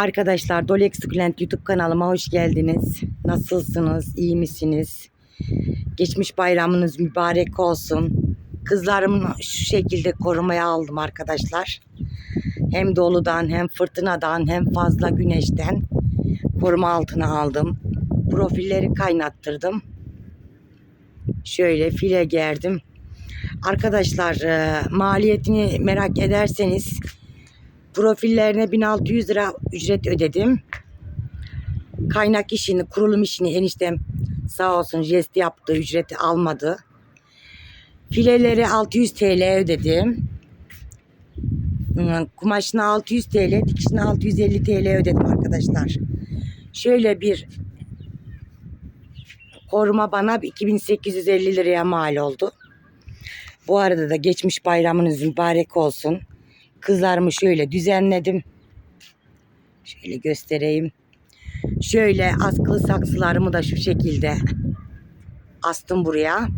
Arkadaşlar Dolex Sukulent YouTube kanalıma hoş geldiniz. Nasılsınız? İyi misiniz? Geçmiş bayramınız mübarek olsun. Kızlarımı şu şekilde korumaya aldım arkadaşlar. Hem doludan hem fırtınadan hem fazla güneşten koruma altına aldım. Profilleri kaynattırdım. Şöyle file gerdim. Arkadaşlar e, maliyetini merak ederseniz profillerine 1600 lira ücret ödedim. Kaynak işini, kurulum işini eniştem sağ olsun jest yaptı, ücreti almadı. Fileleri 600 TL ödedim. Kumaşına 600 TL, dikişine 650 TL ödedim arkadaşlar. Şöyle bir koruma bana 2850 liraya mal oldu. Bu arada da geçmiş bayramınız mübarek olsun. Kızlarımı şöyle düzenledim. Şöyle göstereyim. Şöyle askılı saksılarımı da şu şekilde astım buraya.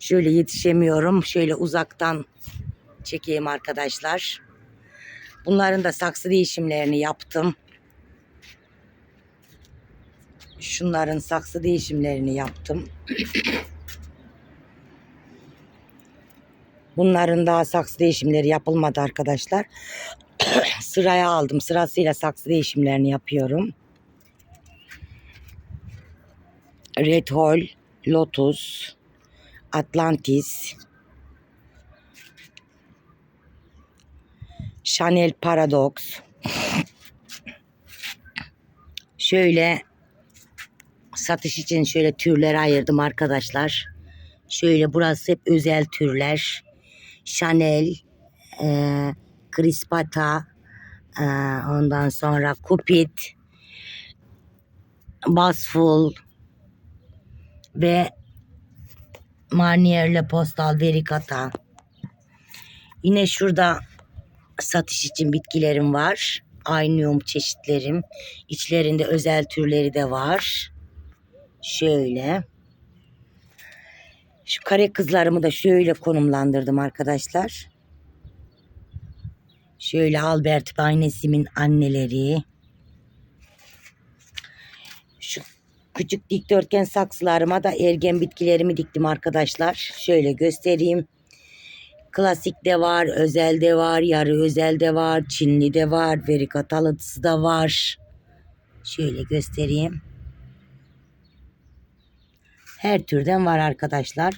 Şöyle yetişemiyorum. Şöyle uzaktan çekeyim arkadaşlar. Bunların da saksı değişimlerini yaptım. Şunların saksı değişimlerini yaptım. Bunların daha saksı değişimleri yapılmadı arkadaşlar. Sıraya aldım. Sırasıyla saksı değişimlerini yapıyorum. Red Hall, Lotus, Atlantis, Chanel Paradox. Şöyle satış için şöyle türlere ayırdım arkadaşlar. Şöyle burası hep özel türler. Chanel, e, Crispata, e, ondan sonra Cupid, Basful ve Marnier'le Postal Vericata. Yine şurada satış için bitkilerim var. Aynium çeşitlerim. İçlerinde özel türleri de var. Şöyle. Şu kare kızlarımı da şöyle konumlandırdım arkadaşlar. Şöyle Albert Baynesim'in anneleri. Şu küçük dikdörtgen saksılarıma da ergen bitkilerimi diktim arkadaşlar. Şöyle göstereyim. Klasik de var, özel de var, yarı özel de var, Çinli de var, verikatalısı da var. Şöyle göstereyim. Her türden var arkadaşlar.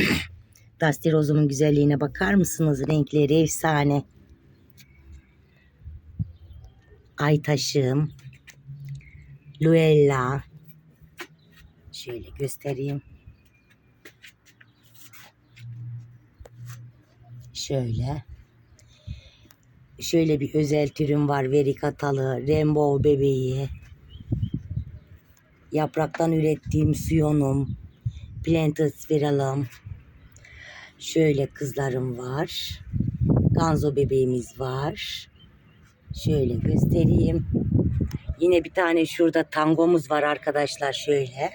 Dusty Rose'umun güzelliğine bakar mısınız? Renkleri efsane. Ay taşım. Luella. Şöyle göstereyim. Şöyle. Şöyle bir özel türüm var. Verikatalı, Rainbow bebeği. Yapraktan ürettiğim suyonum. Plantus. Şöyle kızlarım var. Ganzo bebeğimiz var. Şöyle göstereyim. Yine bir tane şurada tangomuz var arkadaşlar şöyle.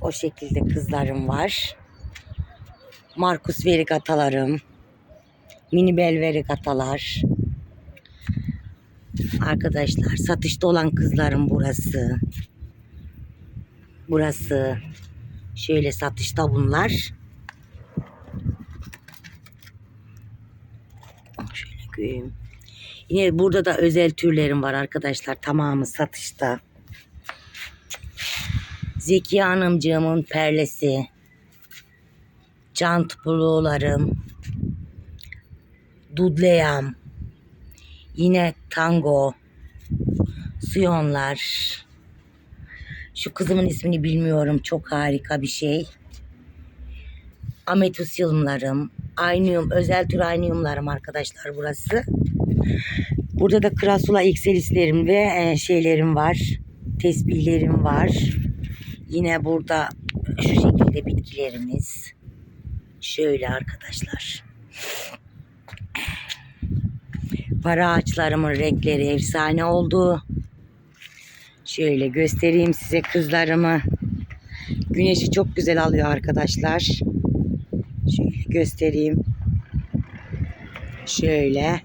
O şekilde kızlarım var. Markus verigatalarım. Mini bel verigatalar. Arkadaşlar satışta olan kızlarım burası. Burası. Şöyle satışta bunlar. Şöyle koyayım. Yine burada da özel türlerim var arkadaşlar. Tamamı satışta. Zeki Hanımcığımın perlesi. Cant bulularım. Dudleyam. Yine tango. Suyonlar. Şu kızımın ismini bilmiyorum. Çok harika bir şey. Ametus yılımlarım. Aynium, özel tür ayniumlarım arkadaşlar burası. Burada da Krasula XL'lerim ve e, şeylerim var. Tesbihlerim var. Yine burada şu şekilde bitkilerimiz. Şöyle arkadaşlar. Para ağaçlarımın renkleri efsane oldu. Şöyle göstereyim size kızlarımı. Güneşi çok güzel alıyor arkadaşlar. Şöyle göstereyim. Şöyle.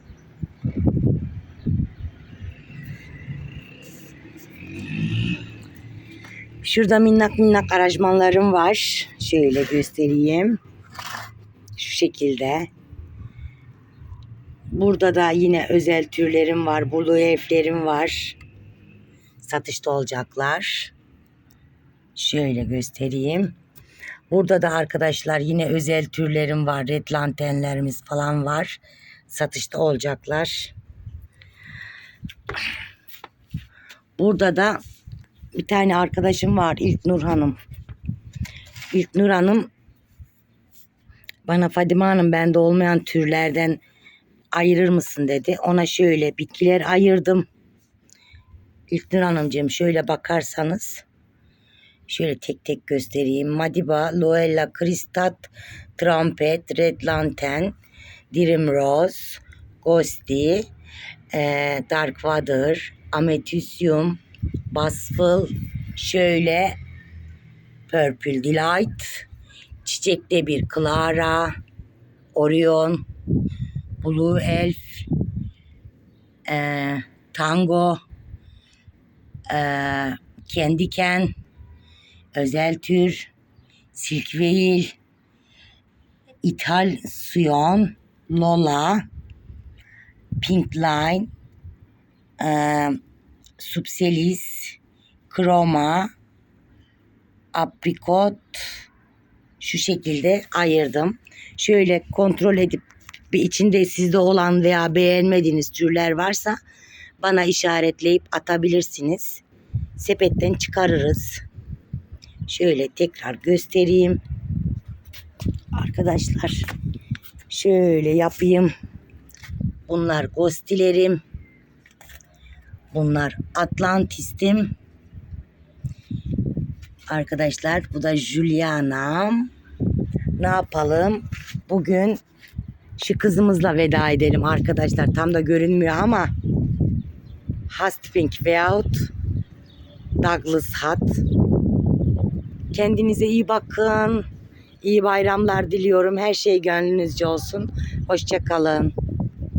Şurada minnak minnak aranjmanlarım var. Şöyle göstereyim. Şu şekilde. Burada da yine özel türlerim var. Blue Elf'lerim var. Satışta olacaklar. Şöyle göstereyim. Burada da arkadaşlar yine özel türlerim var. Red lantenlerimiz falan var. Satışta olacaklar. Burada da bir tane arkadaşım var. İlknur Hanım. İlknur Hanım bana Fadime Hanım bende olmayan türlerden ayırır mısın dedi. Ona şöyle bitkiler ayırdım. İlknur Hanımcığım şöyle bakarsanız şöyle tek tek göstereyim. Madiba, Loella, Kristat, Trumpet, Red Lantern, Dirim Rose, Ghosty, eee, Dark Water, Amethysium, Basful, şöyle Purple Delight, Çiçekte bir Clara, Orion, Blue Elf, eee, Tango, eee Candy Can, Özel Tür, Silkveil, İthal Suyon, Lola, Pink Line, eee Subselis, Kroma, Aprikot şu şekilde ayırdım. Şöyle kontrol edip bir içinde sizde olan veya beğenmediğiniz türler varsa bana işaretleyip atabilirsiniz. Sepetten çıkarırız. Şöyle tekrar göstereyim. Arkadaşlar şöyle yapayım. Bunlar gostilerim. Bunlar Atlantis'tim. Arkadaşlar bu da Juliana'm. Ne yapalım? Bugün şu kızımızla veda edelim arkadaşlar. Tam da görünmüyor ama Hastpink veyahut Douglas Hat. Kendinize iyi bakın. İyi bayramlar diliyorum. Her şey gönlünüzce olsun. Hoşçakalın.